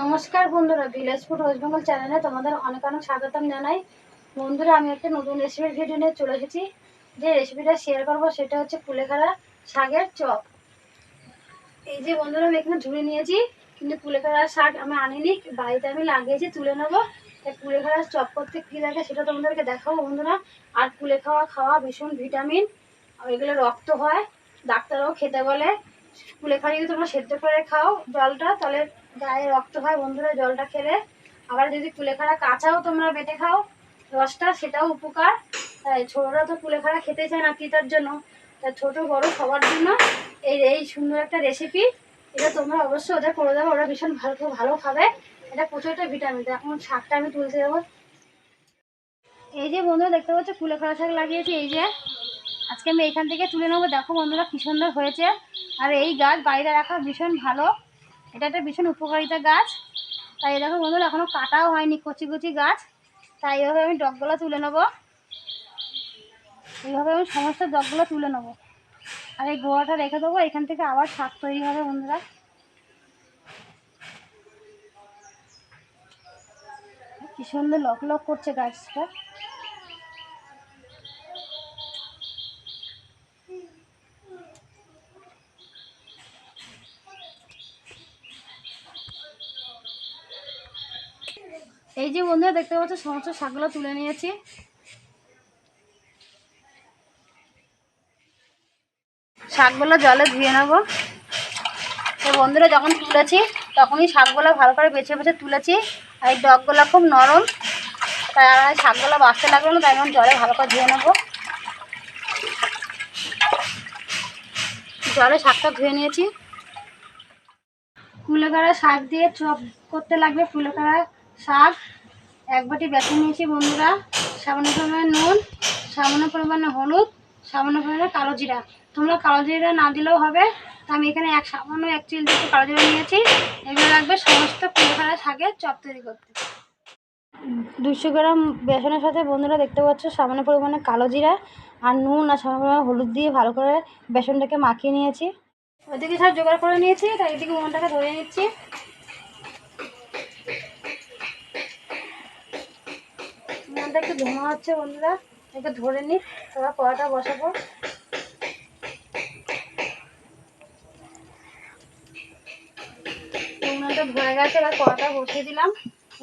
নমস্কার বন্ধুরা village food waste Bengal চ্যানেলে তোমাদের অনেক অনেক স্বাগতম জানাই। বন্ধুরা, আমি একটা নতুন রেসিপির ভিডিও নিয়ে চলে এসেছি। যে রেসিপিটা শেয়ার করব সেটা হচ্ছে কুলেখাড়া শাকের চপ। এই যে বন্ধুরা, আমি এখানে ঝুড়ি নিয়েছি, কিন্তু কুলেখাড়ার শাক আমি আনিনি, বাড়িতে আমি লাগিয়েছি, তুলে নেব। তাই কুলেখাড়ার চপ করতে কী লাগে সেটা তোমাদেরকে দেখাবো বন্ধুরা। আর কুলে খাওয়া খাওয়া ভীষণ ভিটামিন এগুলো রক্ত হয়, ডাক্তারও খেতে বলে। কুলেখাড়া তোমরা সেদ্ধ করে খাও জলটা, তাহলে গায়ে রক্ত হয়, বন্ধুরা জলটা খেলে। আবার যদি কুলেখাড়া কাঁচাও তোমরা বেটে খাও, রসটা সেটাও উপকার। তাই ছোটরা তো কুলেখাড়া খেতে চায় না তিতার জন্য। তাই ছোট বড় সবার জন্য এই এই সুন্দর একটা রেসিপি এটা তোমরা অবশ্যই ওদের করে দেবো ওরা ভীষণ ভালো ভালো খাবে। এটা প্রচুর একটা ভিটামিন এখন শাকটা আমি তুলতে দেবো এই যে বন্ধুরা দেখতে পাচ্ছ, কুলেখাড়া শাক লাগিয়েছি, এই যে। আজকে আমি এখান থেকে তুলে নেব। দেখো বন্ধুরা কি সুন্দর হয়েছে। আর এই গাছ বাড়িতে রাখা ভীষণ ভালো। এটা একটা ভীষণ উপকারিতা গাছ। তাই দেখো বন্ধুরা এখনও কাটাও হয়নি, কচি কচি গাছ। তাই এইভাবে আমি ডগগুলো তুলে নেব। এইভাবে আমি সমস্ত ডগগুলো তুলে নেব। আর এই গোয়াটা রেখে দেবো, এখান থেকে আবার শাক তৈরি হবে বন্ধুরা। কি সুন্দর লক লক করছে গাছটা। এই যে বন্ধুরা, দেখতে পাচ্ছ, সমস্ত শাকগুলো তুলে নিয়েছি। শাকগুলো জলে ধুয়ে নেব। বন্ধুরা, যখন তুলেছি, তখনই শাকগুলো ভালো করে বেছে বেছে তুলেছি। আর এই ডগগুলো খুব নরম। তাই আর শাকগুলো বাঁচতে লাগল না, তাই জলে ভালো করে ধুয়ে নেব। জলে শাকটা ধুয়ে নিয়েছি। কুলেখাড়া শাক দিয়ে চপ করতে লাগবে কুলেখাড়া শাক, এক বাটি বেসন নিয়েছি বন্ধুরা। সামান্য পরিমাণে নুন, সামান্য পরিমাণে হলুদ, সামান্য পরিমাণে কালো জিরা। তোমরা কালো জিরা না দিলেও হবে। তো আমি এখানে এক সামান্য এক চিল দিয়ে কালো জিরা নিয়েছি। এগুলো লাগবে সমস্ত কুলেখাড়া শাকের চপ তৈরি করতে। দুশো গ্রাম বেসনের সাথে বন্ধুরা দেখতে পাচ্ছ সামান্য পরিমাণে কালো জিরা আর নুন আর সামান্য পরিমাণে হলুদ দিয়ে ভালো করে বেসনটাকে মাখিয়ে নিয়েছি। ওইদিকে সব জোগাড় করে নিয়েছি, তাই এদিকে উনুনটাকে ধরে নিচ্ছি। উনুনটা একটু ধোঁয়া হচ্ছে বন্ধুরা। একটু ধরে নিই তারপর কড়াটা বসাবো। উনুনটা ধরে গেছে, এবার কড়াটা বসিয়ে দিলাম।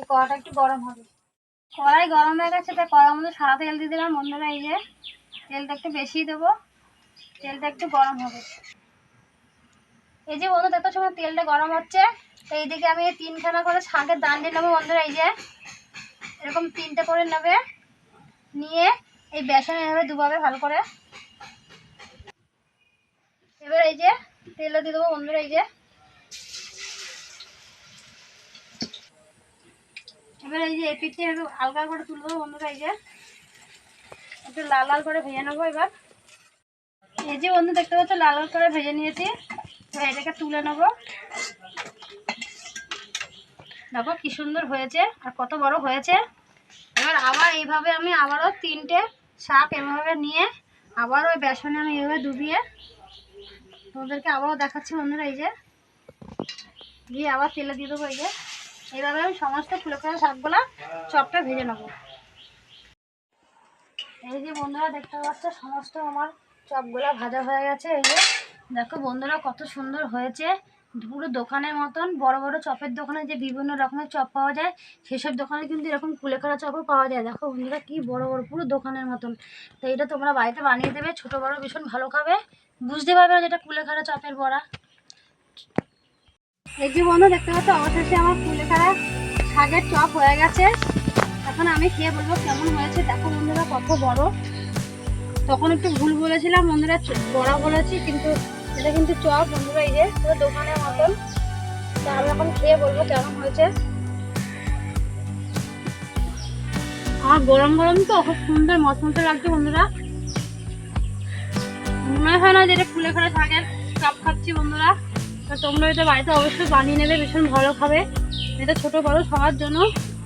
কড়াটা একটু গরম হবে। কড়াই গরম হয়ে গেছে, তাই কড়ার মধ্যে সাদা তেল দিয়ে দিলাম। বন্ধুরা, এই যে, তেলটা একটু বেশি দেবো। তেলটা একটু গরম হবে। এই যে বন্ধু দেখতে সময় তেলটা গরম হচ্ছে। এইদিকে আমি তিনখানা করে শাকের দান নেব বন্ধুরা, এই যে। এরকম তিনটে করে নেবে। নিয়ে এই বেসনে এভাবে ডুবাবে ভালো করে। এবার এই যে তেলটা দিয়ে দেবো বন্ধুরা, এই যে। এবার এই যে একটু হালকা করে তুলবো বন্ধুরা, এই যে। একটু লাল লাল করে ভেজে নেব এবার। এই যে বন্ধু, দেখতে পাচ্ছ, লাল লাল করে ভেজে নিয়েছি। এটাকে তুলে নেব। দেখো কি সুন্দর হয়েছে আর কত বড় হয়েছে। এবার আবার এইভাবে আমি আবারও তিনটে শাক এভাবে নিয়ে আবার ওই বেসনে আমি এভাবে ডুবিয়ে তোমাদেরকে আবারও দেখাচ্ছি বন্ধুরা, এই যে। দিয়ে আবার তেলে দিয়ে দেবো, এই যে। এইভাবে আমি সমস্ত ফুলে ফুলে শাকগুলা চপটা ভেজে নেব। এই যে বন্ধুরা, দেখতে পাচ্ছ, সমস্ত আমার চপগুলা ভাজা হয়ে গেছে, এই যে। দেখো বন্ধুরা, কত সুন্দর হয়েছে। পুরো দোকানের মতন, বড় বড় চপের দোকানে যে বিভিন্ন রকমের চপ পাওয়া যায়, সেসব দোকানে কিন্তু এরকম কুলেখাড়া চপও পাওয়া যায়। দেখো বন্ধুরা, কি বড় বড়, পুরো দোকানের মতন। তো এটা তোমরা বাড়িতে বানিয়ে দেবে, ছোট বড় ভীষণ ভালো খাবে। বুঝতে পারবে না যেটা কুলেখাড়া চপের বড়া। এই যে বন্ধু দেখতে পাচ্ছ, অবশেষে আমার কুলেখাড়া শাকের চপ হয়ে গেছে। এখন আমি খেয়ে বলব কেমন হয়েছে। দেখো বন্ধুরা, কত বড়। তখন একটু ভুল বলেছিলাম বন্ধুরা, বড়া বলেছি, কিন্তু এটা কিন্তু চপ বন্ধুরা, এই যে পুরো দোকানের মতন। তা আমি এখন খেয়ে বলব কেমন হয়েছে। আমার গরম গরম তো, খুব সুন্দর মচমচে লাগছে বন্ধুরা। মনে হয় না যে এটা ফুলে শাকের চপ খাচ্ছি বন্ধুরা। তা তোমরা এটা বাড়িতে অবশ্যই বানিয়ে নেবে, ভীষণ ভালো খাবে। এটা ছোট বড় সবার জন্য।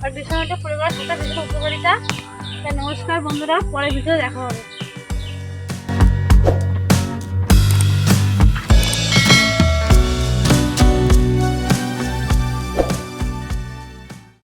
আর ভীষণ একটা পরিবার সাথে ভীষণ উপকারিতা। তা নমস্কার বন্ধুরা পরের ভিডিও দেখা হবে।